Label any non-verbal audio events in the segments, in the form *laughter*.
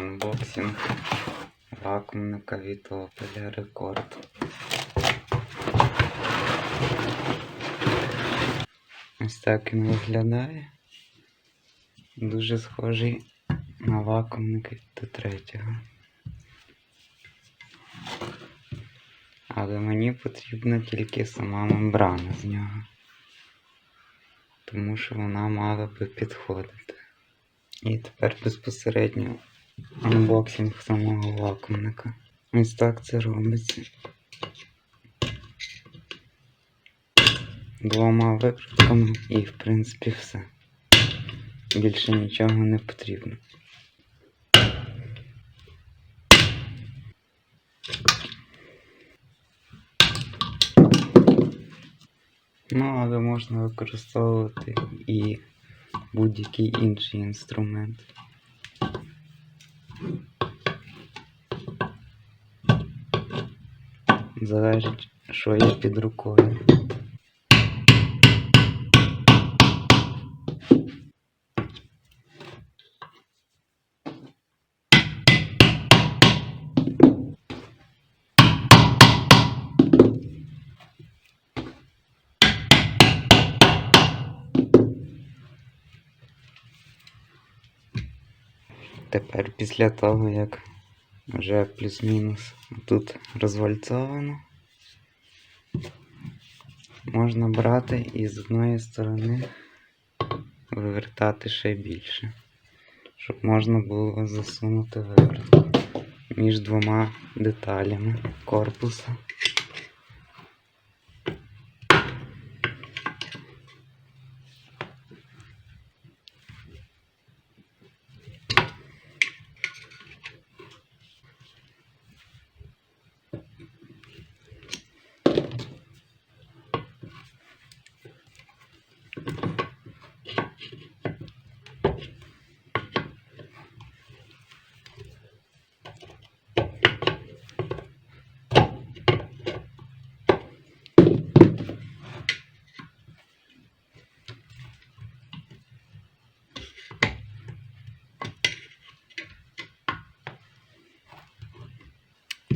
Анбоксинг вакуумника від Opel Рекорд. Ось так він виглядає. Дуже схожий на вакуумник від Т3. Але мені потрібна тільки сама мембрана з нього. Тому що вона мала би підходити. І тепер безпосередньо анбоксинг самого вакуумника. Ось так це робиться. Двома викрутками і в принципі все. Більше нічого не потрібно. Ну, але можна використовувати і будь-який інший інструмент. Залежить, що є під рукою. Тепер після того, як вже плюс-мінус тут розвальцовано, можна брати і з одної сторони вивертати ще більше, щоб можна було засунути виверт між двома деталями корпуса.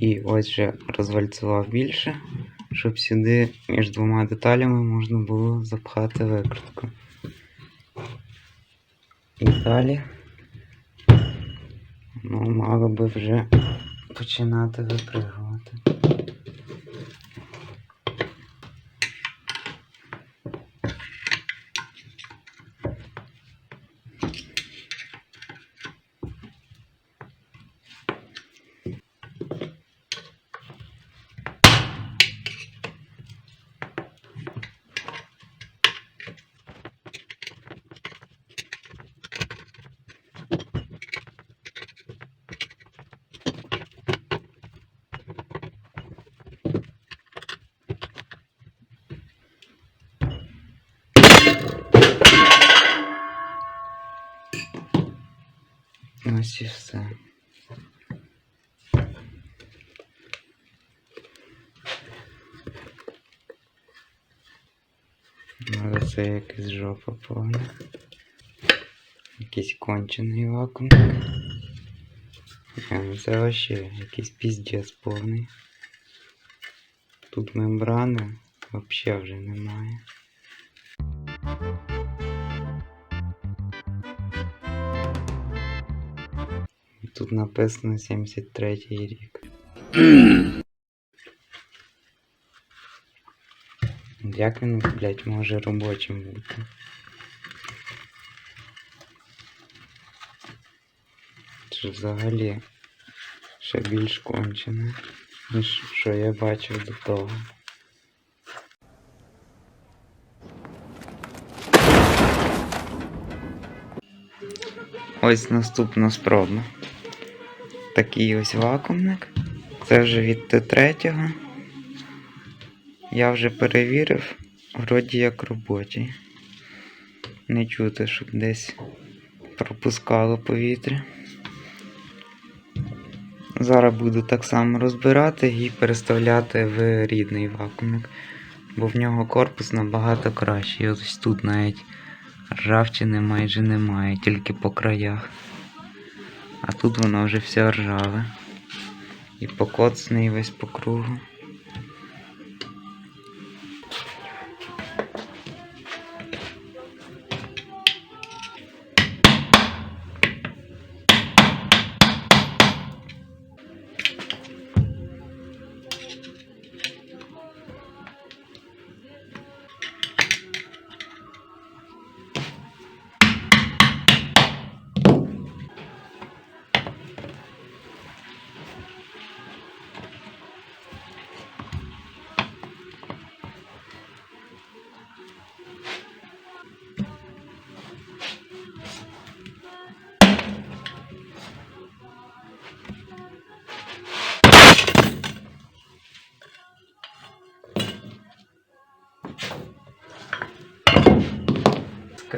І ось вже розвальцював більше, щоб сюди між двома деталями можна було запхати викрутку. І далі ну, мало би вже починати випригувати. Ось і все. Але це якась жопа повна. Якийсь кончений вакуумник. А, ну Це вообще якийсь піздець повний. Тут мембрани вообще вже немає. Тут написано 73 рік. *clears throat* Як він, блядь, може робочим бути? Це взагалі ще більш кончене, ніж що я бачив до того. Ось наступна спроба. Такий ось вакуумник. Це вже від Т3. Я вже перевірив, вроді як робочий. Не чути, щоб десь пропускало повітря. Зараз буду так само розбирати і переставляти в рідний вакуумник, бо в нього корпус набагато кращий. Ось тут навіть ржавчини майже немає, тільки по краях. А тут воно вже все ржаве. І покоцаний весь по кругу.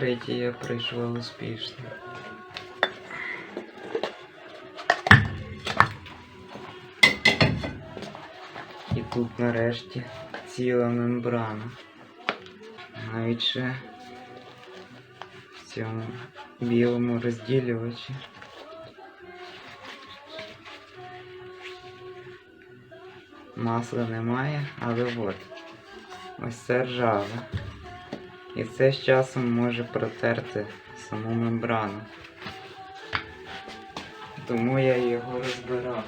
Вскриття пройшло успішно. І тут нарешті ціла мембрана. Навіть ще в цьому білому розділювачі. Масла немає, але от. Ось це ржаве. І це з часом може протерти саму мембрану. Тому я його розбирав.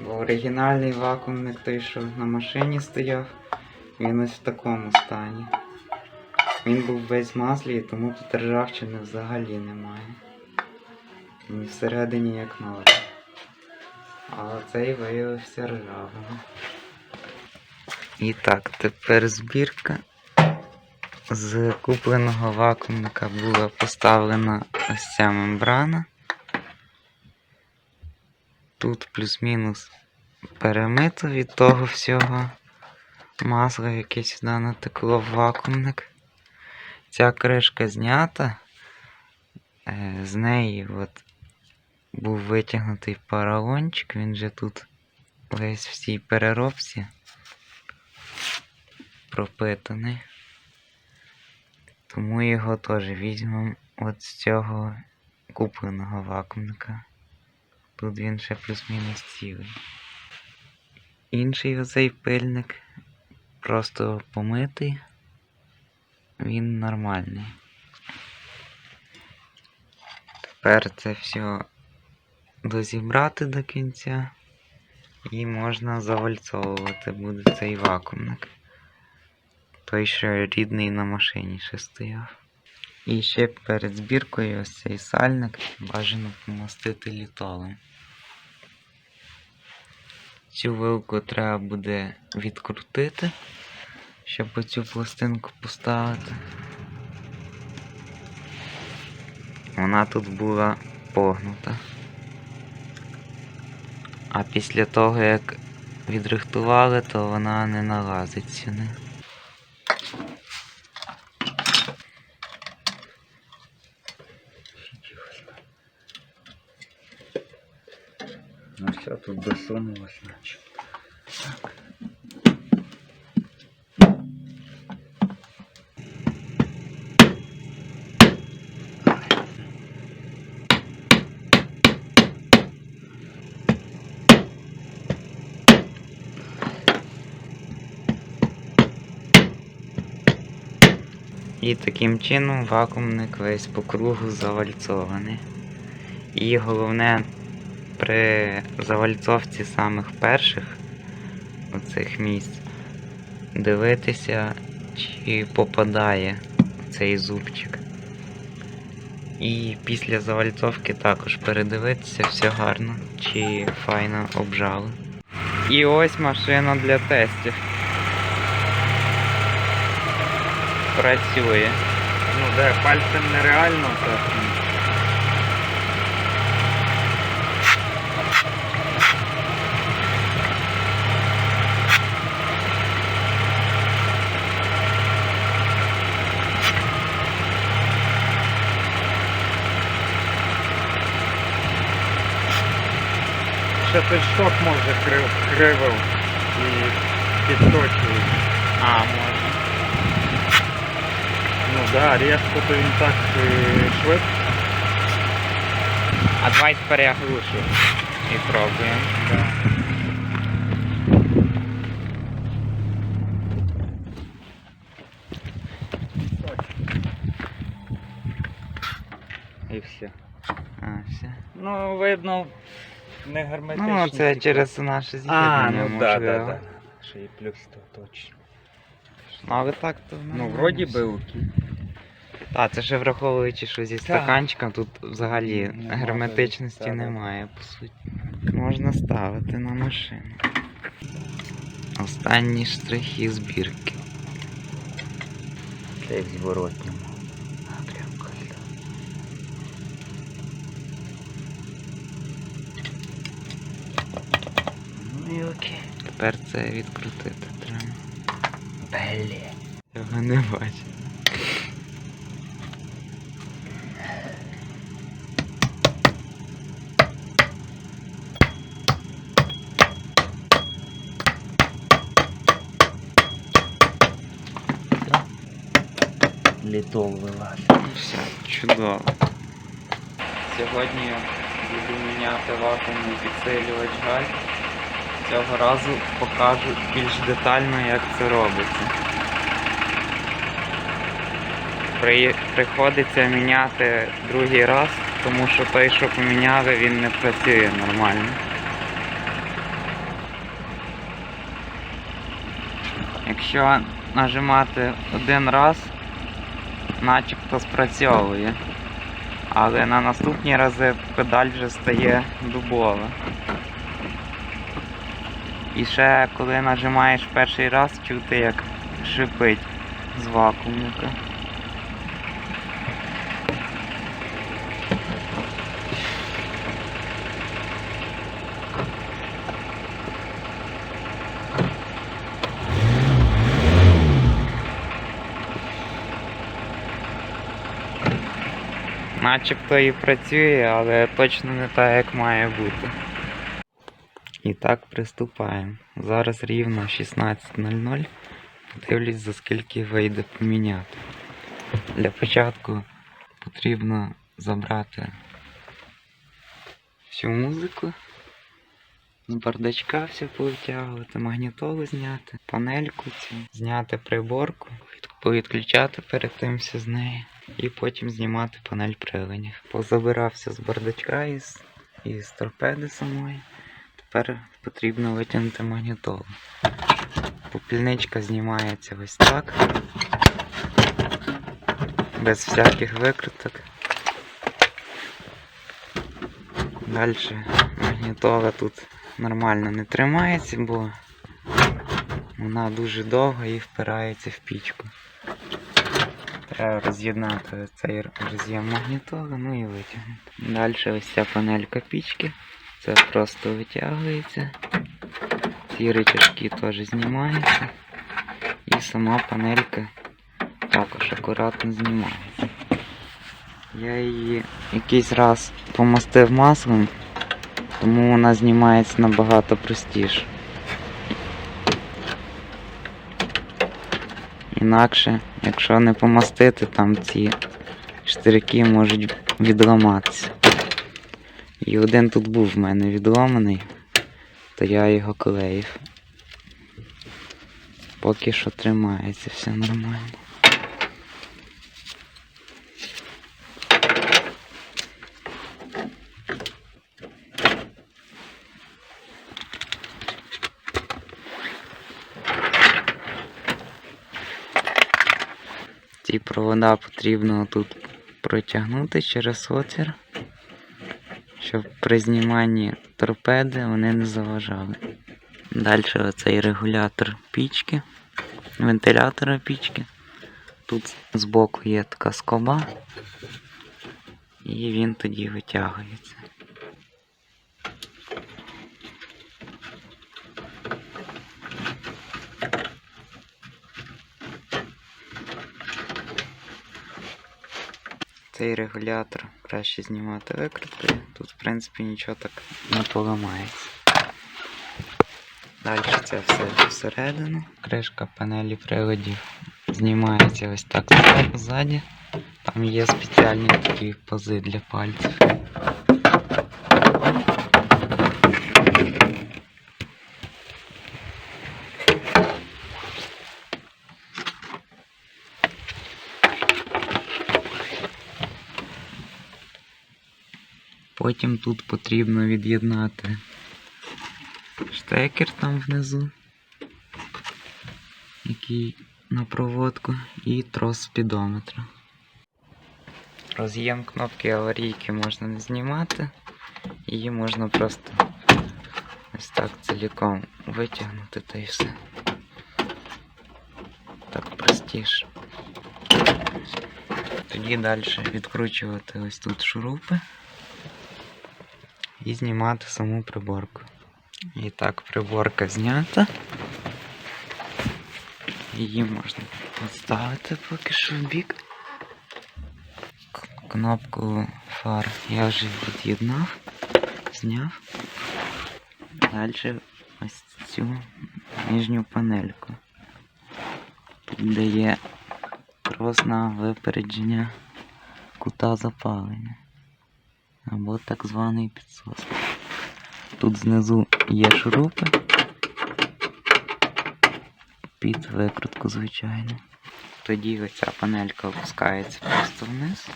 Бо оригінальний вакуумник той, що на машині стояв, він ось в такому стані. Він був весь маслі, тому тут ржавчини взагалі немає. Він всередині як новий. Але цей виявився ржавим. І так, тепер збірка. З купленого вакуумника була поставлена ось ця мембрана. Тут плюс-мінус перемито від того всього масла, яке сюди натекло в вакуумник. Ця кришка знята. Е, З неї от був витягнутий поролончик, він же тут весь в цій переробці пропитаний. Тому його теж візьмемо от з цього купленого вакуумника. Тут він ще плюс-мінус цілий. Інший оцей пильник просто помитий. Він нормальний. Тепер це все дозібрати до кінця і можна завальцовувати буде цей вакуумник. Той, що рідний на машині ще стояв. І ще перед збіркою ось цей сальник бажано помастити літолом. Цю вилку треба буде відкрутити, щоб оцю пластинку поставити. Вона тут була погнута. А після того, як відрихтували, то вона не налазить сюди. Ну все, тут досунулось, значит. І таким чином вакуумник весь по кругу завальцований. І головне при завальцовці самих перших оцих місць дивитися, чи попадає цей зубчик. І після завальцовки також передивитися все гарно, чи файно обжали. І ось машина для тестів. Працює. Ну де пальцем нереально так. Ще той шок може крив, кривив і підточує. А, можна. Ну да, різко то він так е, швидко. А давай тепер я глушу. І пробуємо. Да. І все. А, все. Ну, видно, не герметично. Ну, це через наше А, з'єднання, ну да, да, можливо. да. Ще і плюс то точно. Ну, але так то. Ну, вроді би окей. Так, це ще враховуючи, що зі стаканчиком тут взагалі Нема герметичності та-да. немає, по суті. Можна ставити на машину. Останні штрихи збірки. Це як Ну. Тепер це відкрутити треба. Блін. Цього не бачу. Літол вилазить. Все, чудово. Сьогодні буду міняти вакуумний підсилювач газ. Цього разу покажу більш детально, як це робиться. При... Приходиться міняти другий раз, тому що той, що поміняли, він не працює нормально. Якщо нажимати один раз, начебто спрацьовує. Але на наступні рази педаль вже стає дубова. І ще коли нажимаєш перший раз, чути як шипить з вакуумника. Начебто і працює, але точно не так, як має бути. І так приступаємо. Зараз рівно 16.00. Подивлюсь, за скільки вийде поміняти. Для початку потрібно забрати всю музику. З бардачка все повитягувати, магнітолу зняти, панельку цю, зняти приборку, повідключати перед тим все з неї. І потім знімати панель приленів. Позабирався з бардачка із, із торпеди самої. Тепер потрібно витягнути магнітолу. Попільничка знімається ось так. Без всяких викруток. Далі магнітола тут нормально не тримається, бо вона дуже довга і впирається в пічку. Треба роз'єднати цей роз'єм магнітола, ну і витягнути. Далі ось ця панелька пічки. Це просто витягується. Ці рычажки теж знімаються. І сама панелька також акуратно знімається. Я її якийсь раз помастив маслом, тому вона знімається набагато простіше. Інакше, якщо не помастити, там ці штирки можуть відламатися. І один тут був в мене відломаний, то я його клеїв. Поки що тримається все нормально. Ці провода потрібно тут протягнути через отвір, щоб при зніманні торпеди вони не заважали. Далі оцей регулятор пічки, вентилятора пічки. Тут збоку є така скоба, і він тоді витягується. Цей регулятор краще знімати викрити. Тут, в принципі, нічого так не поламається. Далі це все всередину. Кришка панелі приладів знімається ось так зза- ззаді. Там є спеціальні такі пози для пальців. Потім тут потрібно від'єднати штекер там внизу, який на проводку, і трос спідометра. Роз'єм кнопки аварійки можна не знімати, її можна просто ось так ціліком витягнути та й все. Так простіше. Тоді далі відкручувати ось тут шурупи і знімати саму приборку. І так, приборка знята. Її можна поставити поки що в бік. Кнопку фар я вже від'єднав, зняв. Далі ось цю нижню панельку. Тут де є на випередження кута запалення. Або так званий підсос. Тут знизу є шурупи. Під викрутку, звичайно. Тоді оця панелька опускається просто вниз.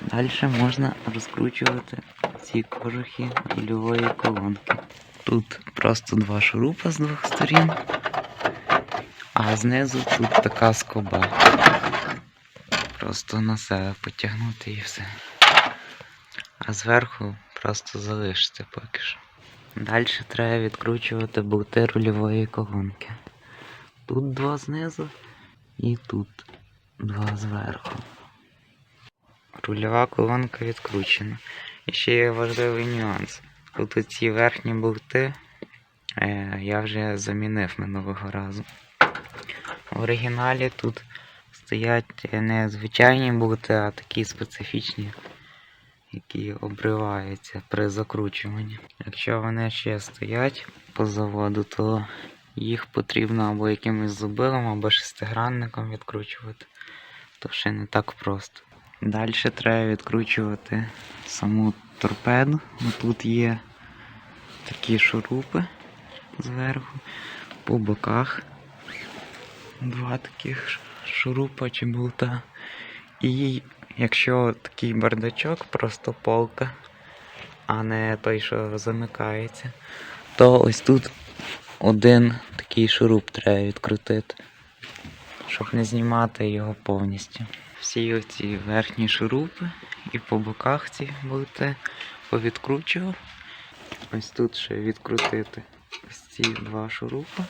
Далі можна розкручувати ці кожухи рульової колонки. Тут просто два шурупа з двох сторін, а знизу тут така скоба. Просто на себе потягнути і все. А зверху просто залишити поки що. Далі треба відкручувати болти рульової колонки. Тут два знизу і тут два зверху. Рульова колонка відкручена. І ще є важливий нюанс. Тут оці верхні болти е, я вже замінив минулого разу. В оригіналі тут стоять не звичайні болти, а такі специфічні які обриваються при закручуванні. Якщо вони ще стоять по заводу, то їх потрібно або якимось зубилом, або шестигранником відкручувати. То ще не так просто. Далі треба відкручувати саму торпеду. Тут є такі шурупи зверху, по боках. Два таких шурупа чи болта. І якщо такий бардачок, просто полка, а не той, що замикається, то ось тут один такий шуруп треба відкрутити, щоб не знімати його повністю. Всі оці верхні шурупи і по боках ці болти повідкручував. Ось тут ще відкрутити ось ці два шурупи.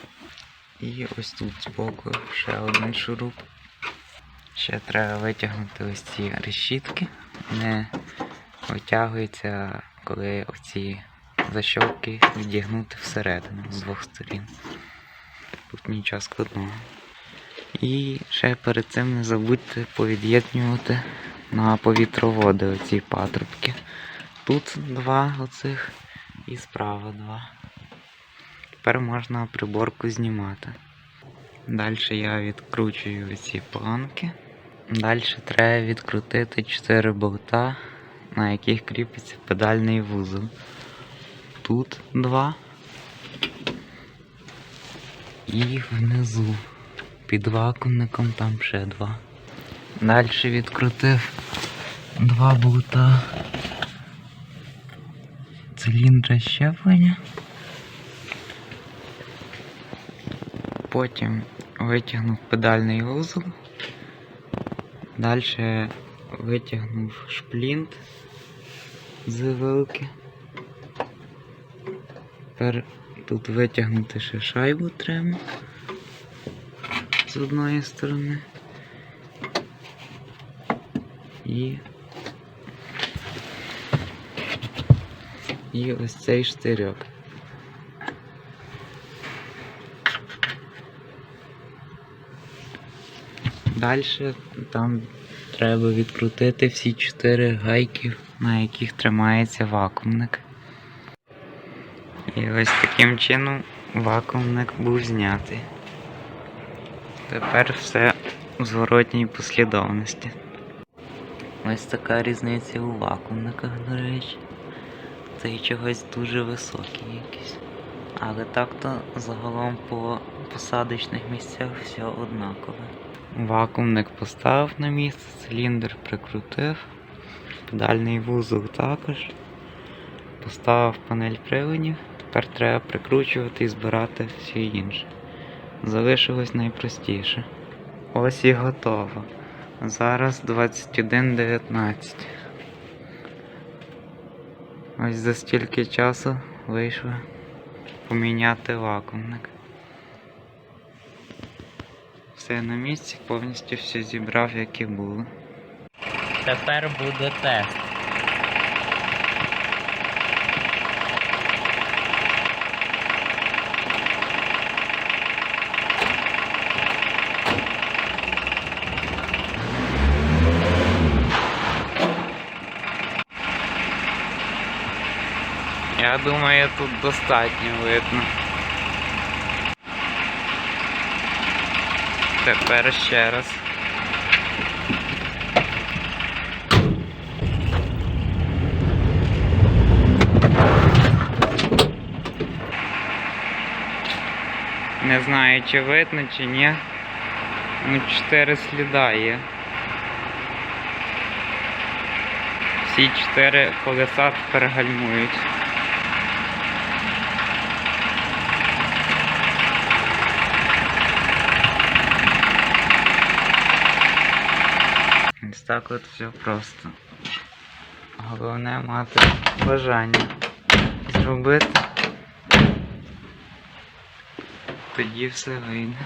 І ось тут збоку ще один шуруп. Ще треба витягнути ось ці решітки. Вони витягуються, коли оці защолки відігнути всередину з двох сторін. Тут нічого складного. І ще перед цим не забудьте повід'єднювати на повітроводи оці патрубки. Тут два оцих і справа два. Тепер можна приборку знімати. Далі я відкручую ці планки. Далі треба відкрутити 4 болта, на яких кріпиться педальний вузол. Тут два. І внизу. Під вакуумником там ще два. Далі відкрутив два болта циліндра щеплення. Потім витягнув педальний вузол. Далі витягнув шплінт з вилки. Тепер тут витягнути ще шайбу треба з одної сторони. І І ось цей штирьок. Далі там треба відкрутити всі чотири гайки, на яких тримається вакуумник. І ось таким чином вакуумник був знятий. Тепер все в зворотній послідовності. Ось така різниця у вакуумниках, до речі. Цей чогось дуже високий якийсь. Але так-то загалом по посадочних місцях все однакове. Вакуумник поставив на місце, циліндр прикрутив, педальний вузол також. Поставив панель приводів, тепер треба прикручувати і збирати все інше. Залишилось найпростіше. Ось і готово. Зараз 21.19. Ось за стільки часу вийшло поміняти вакуумник. Все на місці, повністю все зібрав, як і було. Тепер буде тест. Я думаю, тут достатньо видно. Тепер ще раз. Не знаю, чи видно, чи ні. Ну, чотири сліда є. Всі чотири колеса перегальмують. Так от все просто. Головне мати бажання зробити. Тоді все вийде.